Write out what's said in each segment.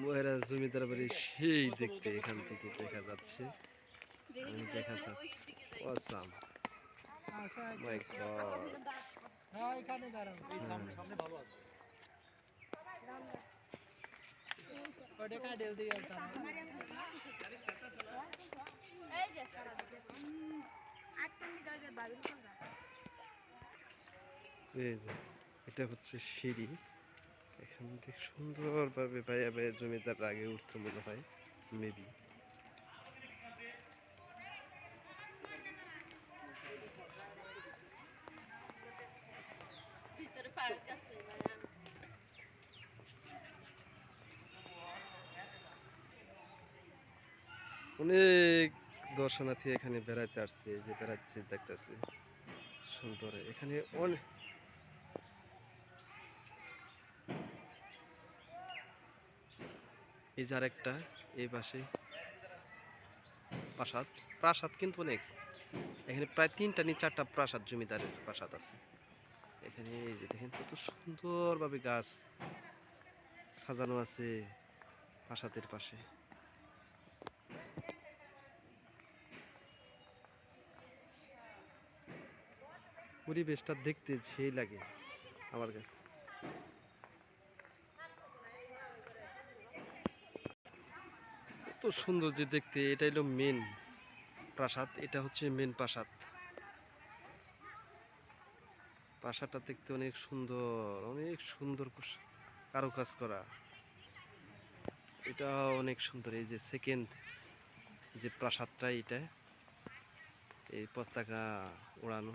মহারাজ জমিদার বাড়ি সেই দেখতে এখান থেকে দেখা যাচ্ছে। আমি দেখা যাচ্ছে। অসাম মাই গড হ্যাঁ এখানে দাঁড়াও। এই সামনে সামনে ভালো আছে। ওটা কাটেল দিয়ে এই যে। আটটা মিটারের বাড়ির কোনটা এই যে এটা হচ্ছে সিঁড়ি। এখান থেকে সুন্দরভাবে ভাইয়া ভাইয়া জমিদার আগে উঠতে মনে হয় মেবি অনেক দর্শনার্থী এখানে বেড়াতে আসছে যে বেড়াচ্ছে দেখতেছে। সুন্দর এখানে অনেক এই যার একটা এই পাশে প্রাসাদ। প্রাসাদ কিন্তু অনেক। এখানে প্রায় তিনটা নি চারটা প্রাসাদ জমিদারের প্রাসাদ আছে। এখানে এই যে দেখেন কত সুন্দরভাবে গাছ সাজানো আছে প্রাসাদের পাশে। পরিবেশটা দেখতে সেই লাগে আমার কাছে। কত সুন্দর যে দেখতে, এটা হলো মেন প্রাসাদ, এটা হচ্ছে মেন প্রাসাদ। প্রাসাদটা দেখতে অনেক সুন্দর অনেক সুন্দর কারও কাজ করা। এটা অনেক সুন্দর, এই যে সেকেন্ড যে প্রাসাদটা এটা, এই পতাকা ওড়ানো,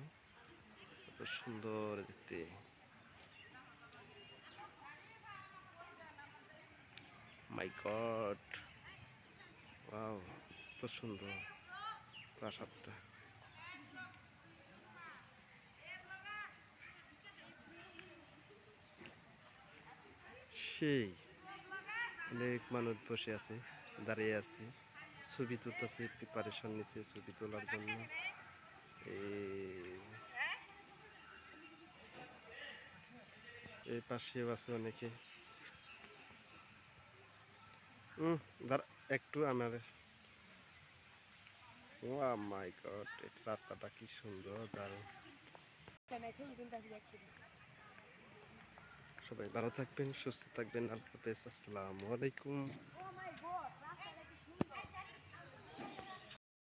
এত সুন্দর দেখতে। মাই ওয়াও কত সুন্দর প্রাসাদটা। সেই, অনেক মানুষ বসে আছে, দাঁড়িয়ে আছে, ছবি তুলতেছে প্রিপারেশন নিচ্ছে ছবি তোলার জন্য। এই পাশেও আছে অনেকে। হুম দাঁড়া। একটু আমার। ওয়া মাই গড রাস্তাটা কি সুন্দর, দারুণ। সবাই ভালো থাকবেন, সুস্থ থাকবেন, আল্লাহ হাফেজ, আসসালামু আলাইকুম। গড